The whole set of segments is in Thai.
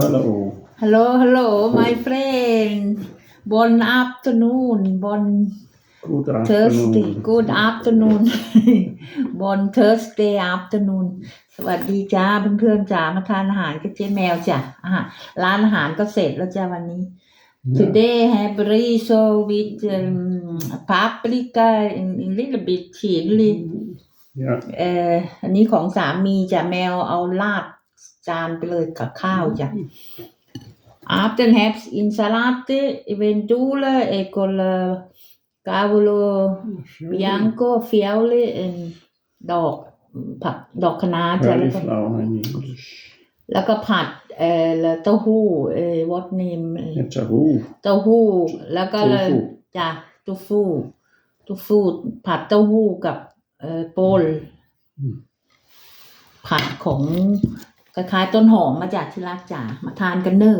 hello. Hello, hello, my friend. Bon afternoon, bon Good Thursday, afternoon. good afternoon. bon Thursday afternoon สวัสดีจ้าเพื่อนๆจ้ามาทานอาหารกับเจ๊แมวจ้ะอาหารร้านอาหารก็เสร็จแล้วจ้าวันนี้ Yeah. Today have riso with um, paprika and a little bit chili Yeah. เอ่ออันนี้ของสามีจ้ะแมวเอาลาด จานไปเลยกับข้าวจ้ะ After have insalate eventuale e con la cavolo bianco fiaule and ดอกผักดอกคะน้าจ้ะแล้วก็ Cauliflower in English. แล้วก็ผัดเอ่อแล้วเต้าหู้เอ่อ what name เอ่อ It's a who. เต้าหู้แล้วก็เลย Tofu จ้ะตูฟูตูฟูผัดเต้าหู้กับเอ่อโปลอืมผัดของ คล้ายๆต้นหอมมาจากที่รักจ๋ามาทานกันเนอะ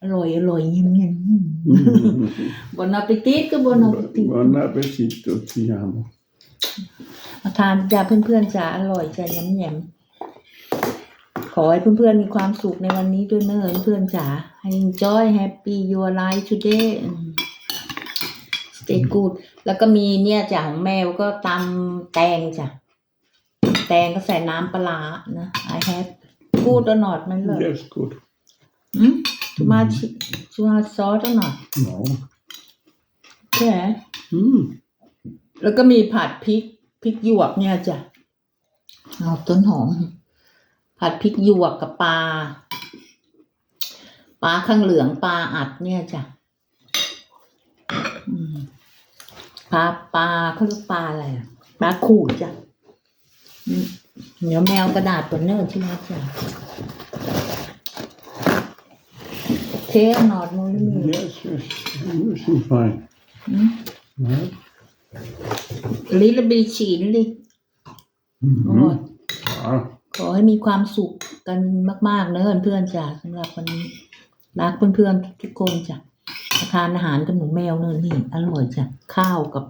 อร่อยอร่อยยิ้มยิ้มบนอาปิติก็บนอาปิติ Buon appetito, ti amo. มาทานจ้าเพื่อนๆจ๋าอร่อยจ้าย้ำแยมขอให้เพื่อนๆมีความสุขในวันนี้ด้วยเนอะเพื่อนๆจ๋าให้ enjoy happy your life today อืม stay good แล้วก็มีเนี่ยจ้ะของแมวก็ตำแตงจ้ะแตงก็ใส่น้ำปลาร้านะ I have good or not มันเลย Yes, good. อืม too much too much sauce or not No. แค่ Mm. แล้วก็มีผัดพริกพริกหยวกเนี่ยจ้ะเอาต้นหอม ผัดพริกหยวกกับปลาปลาข้างเหลืองปลาอัดเนี่ยจ้ะอืมปลาปลาเขาเรียกปลาอะไรอะปลาขูดจ้ะอืมเดี๋ยวแมวกระดาษตัวเนอร์ที่รักจ้ะ เทหนอดมูลมี Yes, yes. This is fine. อืม Right? ลิลบีฉีนลิ Mhm. Ah, ขอให้มีความสุขกันมาก ๆ เนอะเพื่อนๆจ้ะสำหรับวันนี้ รักเพื่อนๆทุกคนจ้ะมาทานอาหารกับหนูแมวเนอะนี่ อร่อยจ้ะข้าวกับ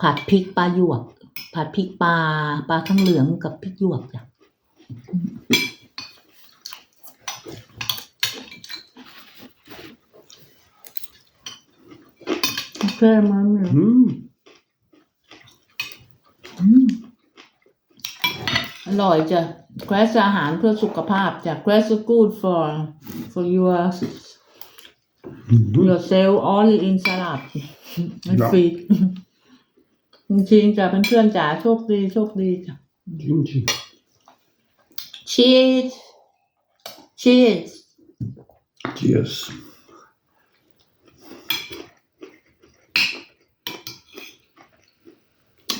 ผัดพริกปลาหยวก ผัดพริกปลาปลาข้างเหลืองกับพริกหยวกจ้ะ เพื่อนมันเนี่ย mm. อืมอร่อยจ้ะแครสอาหารเพื่อสุขภาพจ้ะแครส good for for your Mhm. yourself all in salad and จ้ะ feed จริงๆจ้ะเพื่อนๆจ๋าโชคดีโชคดีจ้ะ Gingy. cheers cheers Cheers.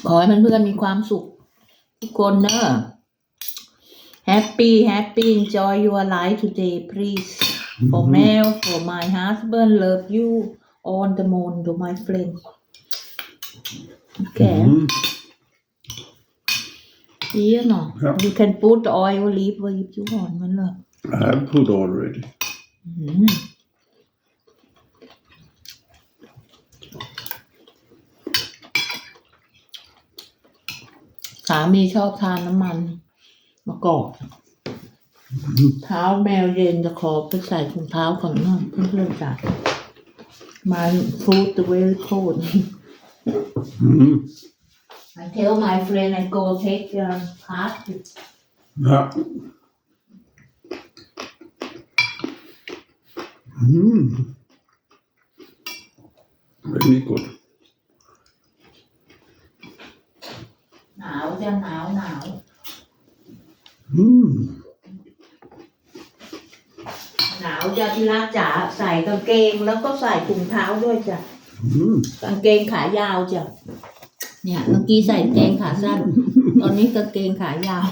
ขอให้เพื่อนๆมีความสุขทุกคนเนอะ happy happy enjoy your life today please for Mhm. Mel for my husband love you on the moon to my friend okay Mhm. here no Ja. you can put the oil leaf where you want มันเลย I have put already. อืม มีชอบทานน้ำมันมะกอกเท้าแมวเย็นจะขอไปใส่ถุงเท้าก่อนนะเพื่อนๆจ้ะมา food the very cold Mhm. I tell my friend I go take your card Ja. Mm. Very good. หนาวจะหนาวหนาว Mm. หนาวจะที่รักจ๋าใส่กางเกงแล้วก็ใส่ถุงเท้าด้วยจ้ะ Mm. กางเกงขายาวจ้ะเนี่ยเมื่อกี้ใส่กางเกงขาสั้น ตอนนี้กางเกงขายาว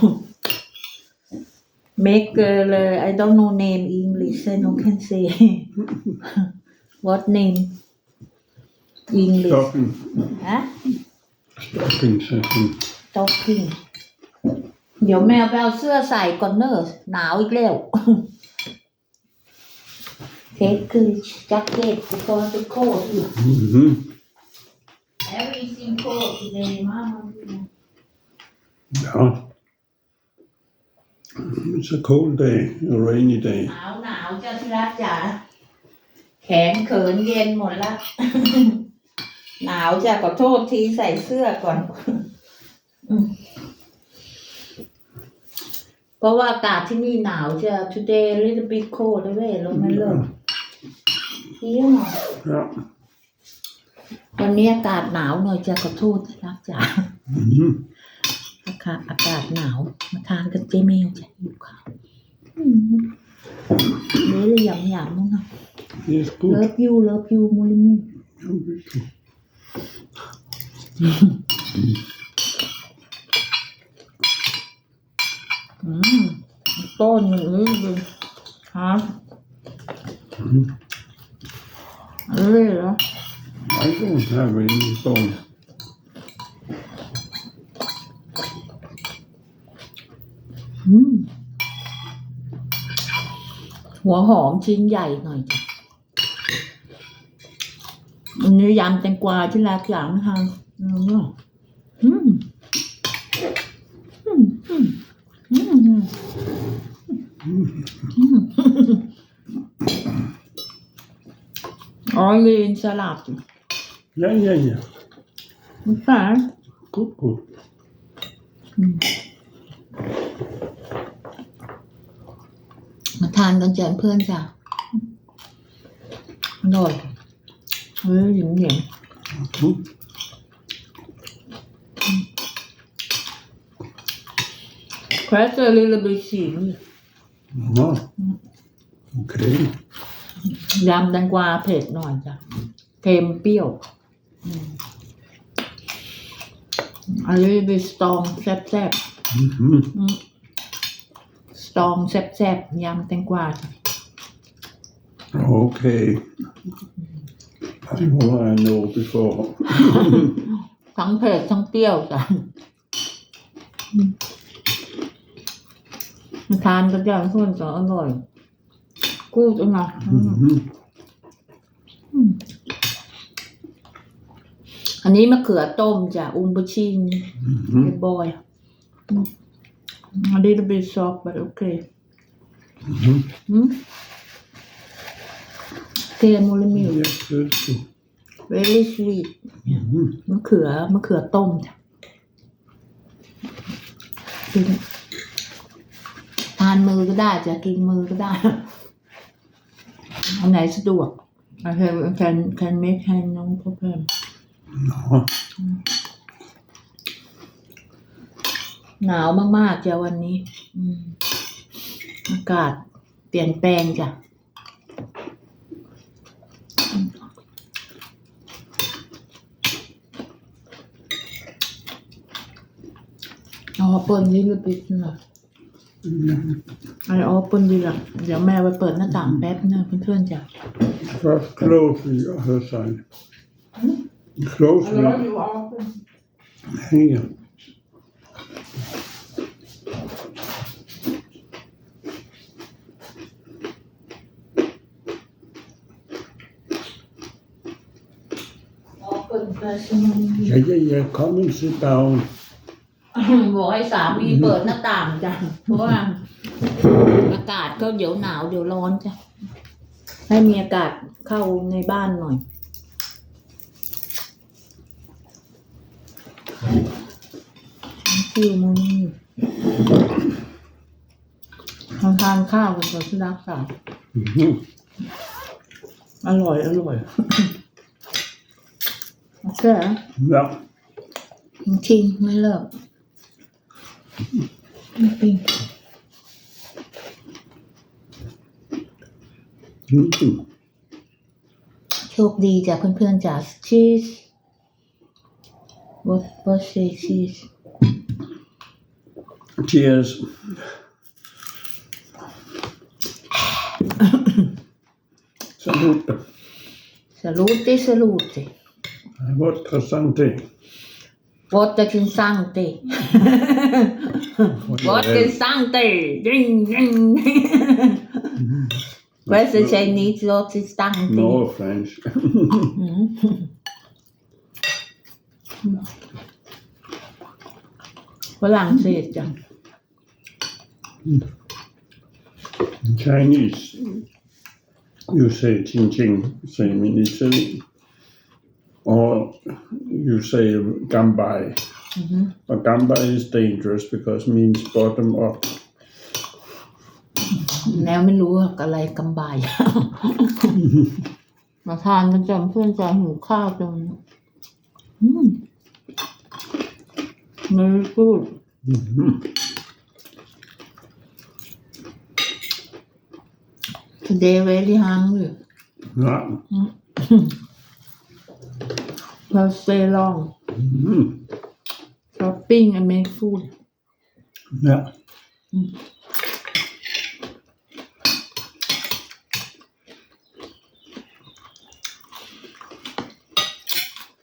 make เลย I don't know name English I no can say what name English Stocking. ฮะ Stockings, I think. talking เดี๋ยวแมวไปเอาเสื้อใส่ก่อนเนอะหนาวอีกแล้ว take คือ jacket because the cold here Mhm. everything cold today mama Ja. It's a cold day, a rainy day. หนาวหนาวจ้าที่รักจ๋าแขนเขินเย็นหมดละ หนาวจ้ะขอโทษทีใส่เสื้อก่อนอืม เพราะว่าอากาศที่นี่หนาวจ้ะ today a little bit cold ด้วยลงมาเลยเที่ยวหน่อย Ja. วันนี้อากาศหนาวหน่อยจ้ะขอโทษที่รักจ๋า Mhm. อากาศอากาศหนาว มาทานกันเจเมลจ้ะอยู่ข้าวอืมเนื้อเลยยำยำมั้งเนาะ Yes, good. เลิฟยูเลิฟยูมูลิมิ Ja, bitte. อืมต้นอย่างนี้เลยฮะ Mhm. เอ้ยเหรอ I don't have any bone. อืมหัวหอมชิ้นใหญ่หน่อยจ้ะอันนี้ยำแตงกวาที่รักอย่างนะคะอืมอืมอืม อืมอืมอืมอืมอ๋อลีนสลัด Ja, ja, ja. ค่ะ Gut, gut. มาทานกันจ้ะเพื่อนจ้ะอร่อยเฮ้ยหยิงเหยิ ง Mhm. Press a little bit chili Ja. Okej. ยำแตงกวาเผ็ดหน่อยจ้ะเค็มเปรี้ยวอืมอันนี้เป็นสตองแซ่บ Mhm. ๆอืมสตองแซ่บๆยำแตงกวาจ้ะ Okay. I know I know before. ทั้งเผ็ดทั้งเปรี้ยวจ้ะอื มมาทานกันจ้ะเพื่อนจ้ะอร่อย กูดนะอืม Mhm. อันนี้มะเขือต้มจ้ะอุมบุชิน Mhm. เบอย a little bit soft but okay Mhm. อืมเทมูลมิล Yes, that's good. very sweet Mhm. มะเขือมะเขือต้มจ้ะกินทานมือก็ได้ จะกินมือก็ได้ อันไหนสะดวก I can can can make hand no problem Ja. หนาวมากๆจ้ะวันนี้อากาศเปลี่ยนแปลงจ้ะเอเปิดนี่หรือปิดนะ ไอเอาเปิดดีละเดี๋ยวแม่ไปเปิดหน้าต่างแป๊บนะเพื่อนๆจ้ะ First close the other side. Close the here. เอาเปิดไปใช่ไหม Yeah, yeah, yeah. Come and sit down. บอกให้สามีเปิดหน้าต่างจ้ะเพราะว่าอากาศก็เดี๋ยวหนาวเดี๋ยวร้อนจ้ะให้มีอากาศเข้าในบ้านหน่อย ฟิวมันทานทานข้าวกันก่อนที่รักษา Mhm. อร่อย อร่อยโอเค Ja. จริงๆไม่เลิก ไม่จริง Mhm. โชคดีจ้ะเพื่อนๆจ้ะชีส what what say cheese Cheers. Salute. สลูติสลูติ Vodka Santé. วอตจะกินสั่งติวอตกิน สั่งติดิงดิง Where's the Chinese word is สั่งติ No French. อืมฝรั่งเศสจ้ะ In Chinese, you say ching ching, same in Italy. Or you say gambai. อือฮึ But gambai is dangerous because it means bottom up. แนวไม่รู้อะไรกำบาย มาทานกันจำเพื่อนจะหิวข้าวจนอืมไม่พูด Mhm. today very hungry Yeah. well stay long Mhm. shopping and make food Yeah.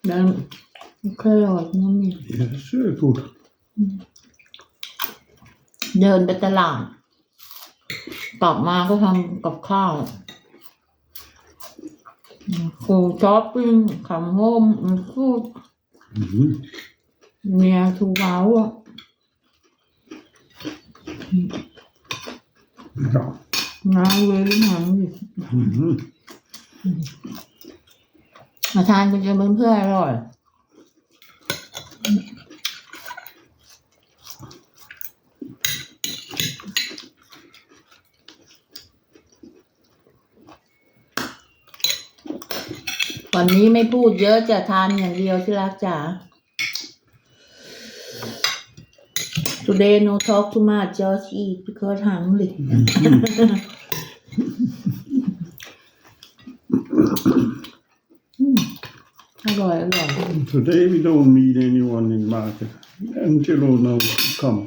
แล้วแครอทนั่นนี่ Yes, very good. เดินไปตลาด กลับมาก็ทำกับข้าว คูช้อปปิ้งขำโฮมฟูด Mhm. เมียทูเว้าอะ Ja. งานเวรหางอยู่ Mhm. มาทานกันจะเป็นเพื่อนอร่อย วันนี้ไม่พูดเยอะจะทานอย่างเดียวที่รักจ๋า Today no talk too much just eat because hungry อืมอร่อยอร่อย Today we don't meet anyone in market. Angelo now come.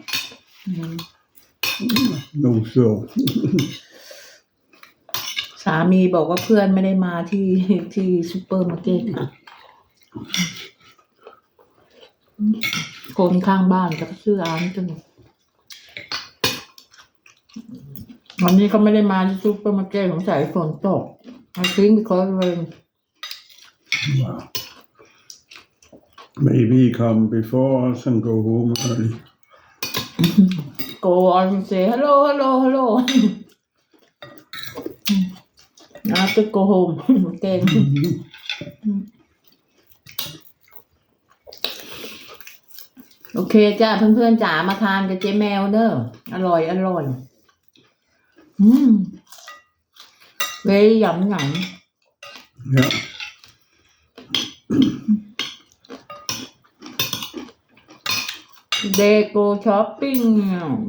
อืม No show. สามีบอกว่าเพื่อนไม่ได้มาที่ที่ซูเปอร์มาร์เก็ตค่ะคนข้างบ้านก็ชื่ออาร์มจังวันนี้เขาไม่ได้มาที่ซูเปอร์มาร์เก็ตของสายฝนตก I think because rain Wow. Maybe he come before us and go home early. go on say hello hello hello after go home เก่งโอเคจ้าเพื่อนๆจ๋ามาทานกับเจ๊แมวเนอะอร่อยอร่อย อืมเว้ยหยำหย Yeah. ำเดโกช้อปปิ้ง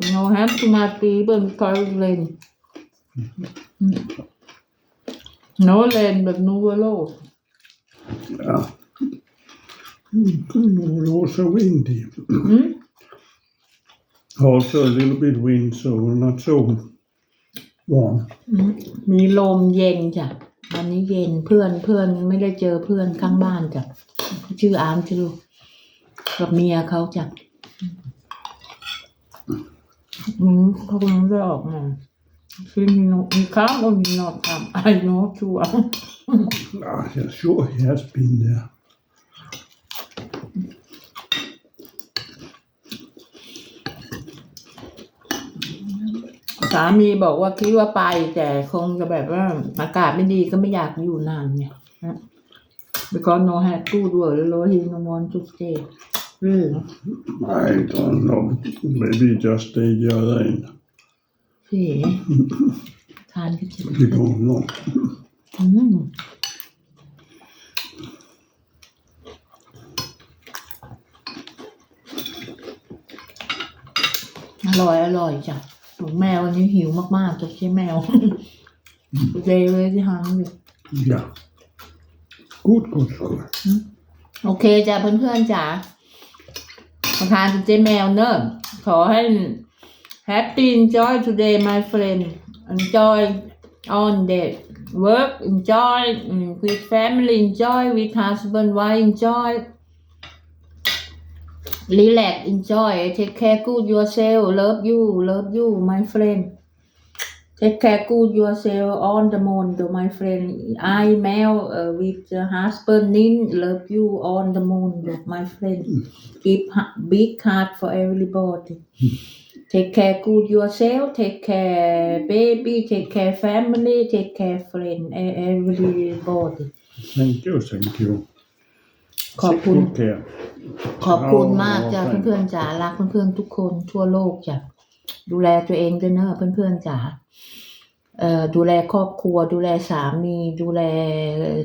โนแฮปทูมาตีเบิร์นคอร์เลน โนเลนแบบนูเวโล Yeah. Mm, Also windy. อืม Also a little bit wind, so not so warm. อืมมีลมเย็นจ้ะวันนี้เย็นเพื่อนเพื่อนไม่ได้เจอเพื่อนข้างบ้านจ้ะชื่ออาร์มชื่อกับเมียเขาจ้ะอืมเขาคงไม่ได้ออกมา คือมีโนมีข้าม or มีนอตทำ I know ชัวร์ Ah, yeah, sure, he has been there. สามีบอกว่าคิดว่าไปแต่คงจะแบบว่าอากาศไม่ดีก็ไม่อยากอยู่นานไงนะ because no had good word low he no want to stay อืม I don't know. Maybe just stay the other end. พี่ทานก็จะ We don't know. อืม อร่อย อร่อยจ้ะหนูแมววันนี้หิวมากๆจะใช่แมว เลยเลยที่หางอยู่ Ja. Gut, gut, gut. โอเคจ้ะเพื่อนๆจ๋าประทานกับเจ๊แมวเนอะขอให้ happy enjoy today my friend. Enjoy on the work enjoy mm, with family enjoy with husband wife enjoy. Relax enjoy. Take care good yourself. Love you love you my friend. Take care good yourself on the moon my friend. I Mel uh, with husband Nin love you on the moon my friend. Keep big heart for everybody take care good yourself take care baby take care family take care friend e- everybody Thank you, thank you. ขอบคุณ Take care. ขอบคุณมากจ้ะอ๋อเพื่อนๆจ๋ารักเพื่อนๆทุกคนทั่วโลกจ้ะดูแลตัวเองด้วยเนอะเพื่อนๆจ๋าเอ่อดูแลครอบครัว ดูแลสามี ดูแล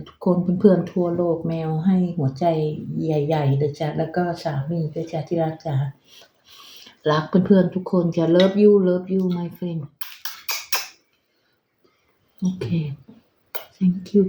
ทุกคนเพื่อนๆทั่วโลกแมวให้หัวใจใหญ่ๆเลยจ้ะแล้วก็สามีด้วยจ้ะที่รักจ๋า รักเพื่อนๆทุกคนจะ love you love you my friend โอเค thank you